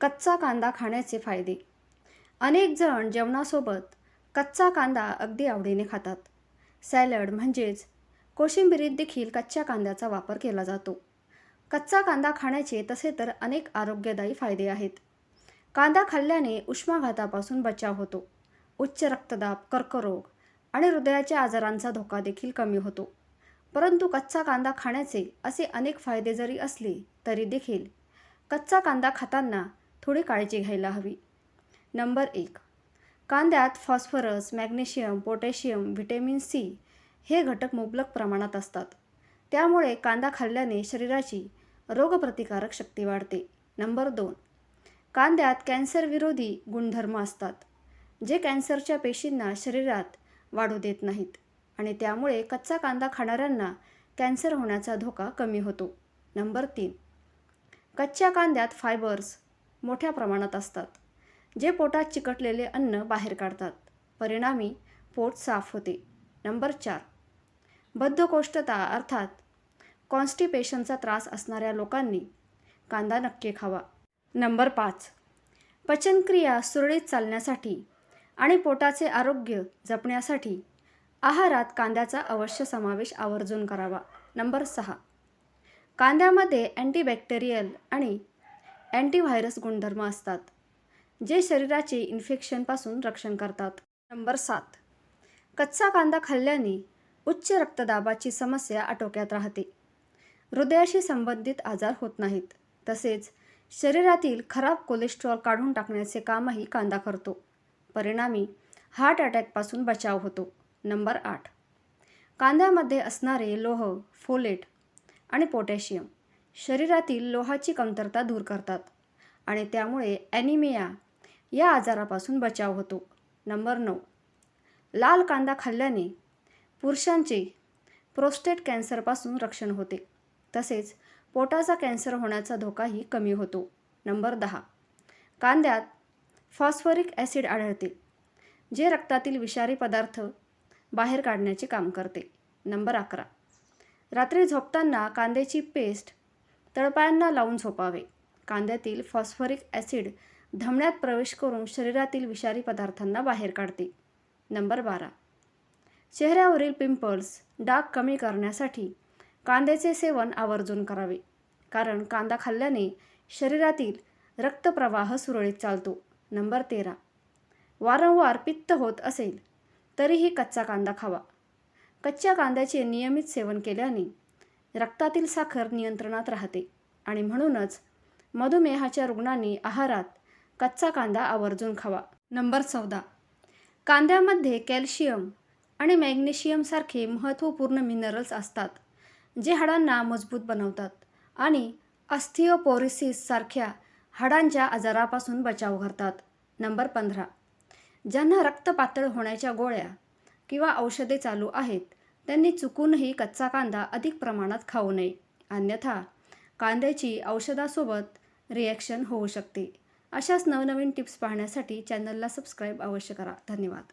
कच्चा कांदा खाण्याचे फायदे. अनेक जण जेवणासोबत कच्चा कांदा अगदी आवडीने खातात. सॅलड म्हणजेच कोशिंबिरीत देखील कच्च्या कांद्याचा वापर केला जातो. कच्चा कांदा खाण्याचे तसे तर अनेक आरोग्यदायी फायदे आहेत. कांदा खाल्ल्याने उष्माघातापासून बचाव होतो. उच्च रक्तदाब कर्करोग आणि हृदयाच्या आजारांचा धोका देखील कमी होतो. परंतु कच्चा कांदा खाण्याचे असे अनेक फायदे जरी असले तरी देखील कच्चा कांदा खाताना थोडी काळजी घ्यायला हवी. नंबर एक. कांद्यात phosphorus magnesium potassium vitamin C हे घटक मुबलक प्रमाणात असतात. त्यामुळे कांदा खाल्ल्याने शरीराची रोगप्रतिकारक शक्ती वाढते. नंबर दोन. कांद्यात कॅन्सरविरोधी गुणधर्म असतात जे कॅन्सरच्या पेशींना शरीरात वाढू देत नाहीत आणि त्यामुळे कच्चा कांदा खाणाऱ्यांना कॅन्सर होण्याचा धोका कमी होतो. नंबर तीन. कच्च्या कांद्यात फायबर्स मोठ्या प्रमाणात असतात जे पोटात चिकटलेले अन्न बाहेर काढतात. परिणामी पोट साफ होते. नंबर चार बद्धकोष्ठता अर्थात कॉन्स्टिपेशनचा त्रास असणाऱ्या लोकांनी कांदा नक्की खावा. नंबर पाच पचनक्रिया सुरळीत चालण्यासाठी आणि पोटाचे आरोग्य जपण्यासाठी आहारात कांद्याचा अवश्य समावेश आवर्जून करावा. नंबर सहा कांद्यामध्ये अँटीबॅक्टेरियल आणि अँटीव्हायरस गुणधर्म असतात जे शरीराचे इन्फेक्शनपासून रक्षण करतात. नंबर सात. कच्चा कांदा खाल्ल्याने उच्च रक्तदाबाची समस्या आटोक्यात राहते. हृदयाशी संबंधित आजार होत नाहीत. तसेच शरीरातील खराब कोलेस्ट्रॉल काढून टाकण्याचे कामही कांदा करतो. परिणामी हार्ट अटॅकपासून बचाव होतो. नंबर आठ. कांद्यामध्ये असणारे लोह फोलेट आणि पोटॅशियम शरीरातील लोहाची कमतरता दूर करतात आणि त्यामुळे ॲनिमिया या आजारापासून बचाव होतो. नंबर नऊ. लाल कांदा खाल्ल्याने पुरुषांचे प्रोस्टेट कॅन्सरपासून रक्षण होते. तसेच पोटाचा कॅन्सर होण्याचा धोकाही कमी होतो. नंबर दहा. कांद्यात फॉस्फरिक ॲसिड आढळते जे रक्तातील विषारी पदार्थ बाहेर काढण्याचे काम करते. नंबर अकरा. रात्री झोपताना कांद्याची पेस्ट तळपायांना लावून झोपावे. कांद्यातील फॉस्फरिक ॲसिड धमण्यात प्रवेश करून शरीरातील विषारी पदार्थांना बाहेर काढते. नंबर बारा. चेहऱ्यावरील पिंपल्स डाग कमी करण्यासाठी कांद्याचे सेवन आवर्जून करावे. कारण कांदा खाल्ल्याने शरीरातील रक्तप्रवाह सुरळीत चालतो. नंबर तेरा. वारंवार पित्त होत असेल तरीही कच्चा कांदा खावा. कच्च्या कांद्याचे नियमित सेवन केल्याने रक्तातील साखर नियंत्रणात राहते. आणि म्हणूनच मधुमेहाच्या रुग्णांनी आहारात कच्चा कांदा आवर्जून खावा. नंबर चौदा. कांद्यामध्ये कॅल्शियम आणि मॅग्नेशियमसारखे महत्त्वपूर्ण मिनरल्स असतात जे हाडांना मजबूत बनवतात आणि अस्थिओपोरिसिससारख्या हाडांच्या आजारापासून बचाव करतात. नंबर पंधरा. ज्यांना रक्त पातळ होण्याच्या गोळ्या किंवा औषधे चालू आहेत त्यांनी चुकूनही कच्चा कांदा अधिक प्रमाणात खाऊ नये. अन्यथा कांद्याची औषधासोबत रिॲक्शन होऊ शकते. अशाच नवनवीन टिप्स पाहण्यासाठी चॅनलला सबस्क्राईब अवश्य करा. धन्यवाद.